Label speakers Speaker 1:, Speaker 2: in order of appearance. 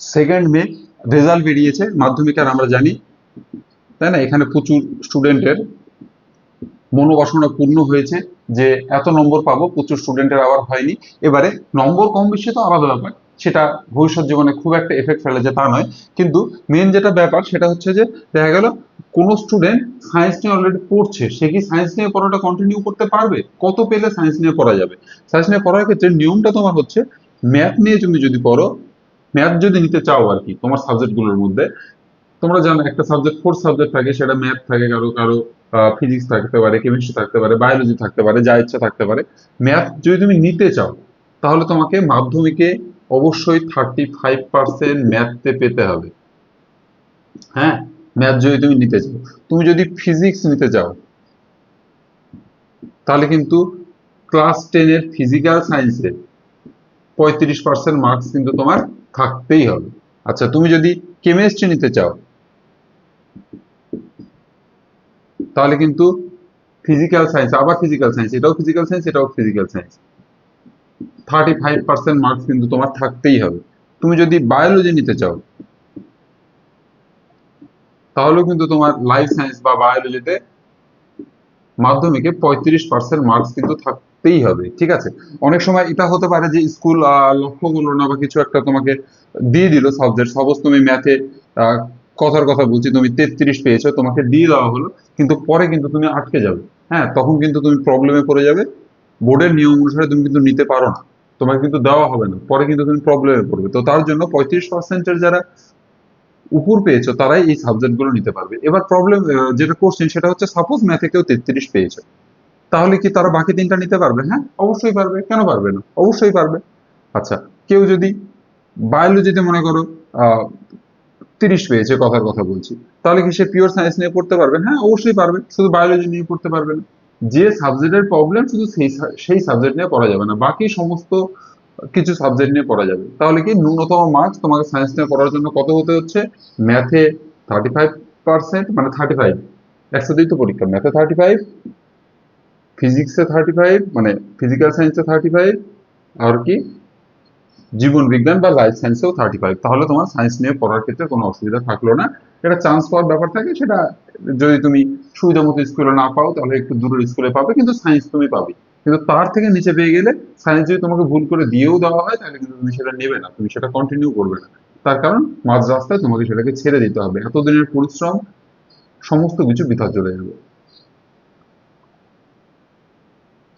Speaker 1: Second মে result বেরিয়েছে মাধ্যমিকের আমরা জানি, তাই না? এখানে প্রচুর স্টুডেন্টের মনোবাসনা পূর্ণ হয়েছে যে এত নম্বর পাবো, প্রচুর স্টুডেন্টের আবার হয়নি। এবারে নম্বর কম বেশি তো আলাদা ব্যাপার, সেটা ভবিষ্যৎ জীবনে খুব একটা এফেক্ট ফেলে যে তা নয়। কিন্তু মেন যেটা ব্যাপার সেটা হচ্ছে যে, দেখা গেল কোনো স্টুডেন্ট সায়েন্স নিয়ে অলরেডি পড়ছে, সে কি সায়েন্স নিয়ে পড়াটা কন্টিনিউ করতে পারবে? কত পেলে সায়েন্স নিয়ে পড়া যাবে? সায়েন্স নিয়ে পড়ার ক্ষেত্রে নিয়মটা তোমার হচ্ছে ম্যাথ নিয়ে তুমি যদি পড়ো ম্যাথ যদি নিতে চাও আর কি, তোমার সাবজেক্টগুলোর মধ্যে, তোমরা জানো একটা সাবজেক্ট ফোর সাবজেক্ট থাকে, সেটা ম্যাথ থাকে, কারও কারও ফিজিক্স থাকতে পারে কেমিস্ট্রি থাকতে পারে বায়োলজি থাকতে পারে, যা ইচ্ছা থাকতে পারে। ম্যাথ যদি তুমি নিতে চাও, তাহলে তোমাকে মাধ্যমিকে অবশ্যই থার্টি ফাইভ পার্সেন্ট ম্যাথতে পেতে হবে। হ্যাঁ? ম্যাথ যদি তুমি নিতে চাও। তুমি যদি ফিজিক্স নিতে চাও, তাহলে কিন্তু ক্লাস টেনের ফিজিক্যাল সায়েন্সে পঁয়ত্রিশ পার্সেন্ট মার্কস কিন্তু তোমার থাকতেই হবে। আচ্ছা তুমি যদি কেমিস্ট্রি নিতে চাও, তাহলে কিন্তু ফিজিক্যাল সায়েন্স আবার ফিজিক্যাল সায়েন্স এটাও ফিজিক্যাল সায়েন্স এটাও physical science thirty five percent marks কিন্তু তোমার থাকতেই হবে। তুমি যদি বায়োলজি নিতে চাও, তাহলেও কিন্তু তোমার লাইফ সায়েন্স বা বায়োলজিতে মাধ্যমিকে পঁয়ত্রিশ পার্সেন্ট মার্কস কিন্তু থাকতেই হবে, ঠিক আছে? অনেক সময় এটা হতে পারে যে স্কুল লক্ষ্য করল না বা কিছু একটা তোমাকে দিয়ে দিল সাবজেক্ট সাপোজ তুমি ম্যাথে কথার কথা বলছি, তুমি তেত্রিশ পেয়েছ, তোমাকে দিয়ে দেওয়া হলো, কিন্তু পরে কিন্তু তুমি আটকে যাবে। হ্যাঁ তখন কিন্তু তুমি প্রবলেমে পড়ে যাবে। বোর্ডের নিয়ম অনুসারে তুমি কিন্তু নিতে পারো না। তোমাকে কিন্তু দেওয়া হবে না। পরে কিন্তু তুমি প্রবলেমে পড়বে। তো তার জন্য পঁয়ত্রিশ পার্সেন্টের যারা উপর পেয়েছ, তারাই এই সাবজেক্টগুলো নিতে পারবে। এবার প্রবলেম যেটা কোশ্চেন সেটা হচ্ছে সাপোজ ম্যাথে কেউ তেত্রিশ পেয়েছ, তাহলে কি তারা বাকি তিনটা নিতে পারবে? হ্যাঁ অবশ্যই পারবে। কেন পারবে না? অবশ্যই পারবে। আচ্ছা কেউ যদি বায়োলজিতে মনে করো তিরিশ পেয়েছে, কথার কথা বলছি, তাহলে কি সে পিওর সায়েন্স নিয়ে পড়তে পারবে? হ্যাঁ অবশ্যই পারবে। শুধু বায়োলজি নিয়ে পড়তে পারবে না। যে সাবজেক্টের প্রবলেম শুধু সেই সেই সাবজেক্ট নিয়ে পড়া যাবে না। বাকি সমস্ত কিছু সাবজেক্ট নিয়ে পড়া যাবে। তাহলে কি ন্যূনতম মার্কস তোমাকে সায়েন্স নিয়ে পড়ার জন্য কত হতে হচ্ছে? ম্যাথে থার্টি ফাইভ পার্সেন্ট মানে থার্টি ফাইভ একশো দুই তো পরীক্ষা। ম্যাথে থার্টি ফাইভ ফিজিক্সে থার্টি ফাইভ মানে ফিজিক্যাল সায়েন্সে থার্টি ফাইভ আর কি? জীবন বিজ্ঞান বা লাইফ সায়েন্সেও থার্টি ফাইভ তাহলে তোমার সায়েন্স নিয়ে পড়ার ক্ষেত্রে কোনো অসুবিধা থাকল না। এটা চান্স পাওয়ার ব্যাপার থাকে, সেটা যদি তুমি সুবিধা মতো স্কুলে না পাও, তাহলে একটু দূরের স্কুলে পাবে, কিন্তু সায়েন্স তুমি পাবে। কিন্তু তার থেকে নিচে পেয়ে গেলে সায়েন্স যদি তোমাকে ভুল করে দিয়েও দেওয়া হয়, তাহলে কিন্তু তুমি সেটা নেবে না, তুমি সেটা কন্টিনিউ করবে না। তার কারণ মাঝ রাস্তায় তোমাকে সেটাকে ছেড়ে দিতে হবে। এতদিনের পরিশ্রম, সমস্ত কিছু বৃথা চলে যাবে।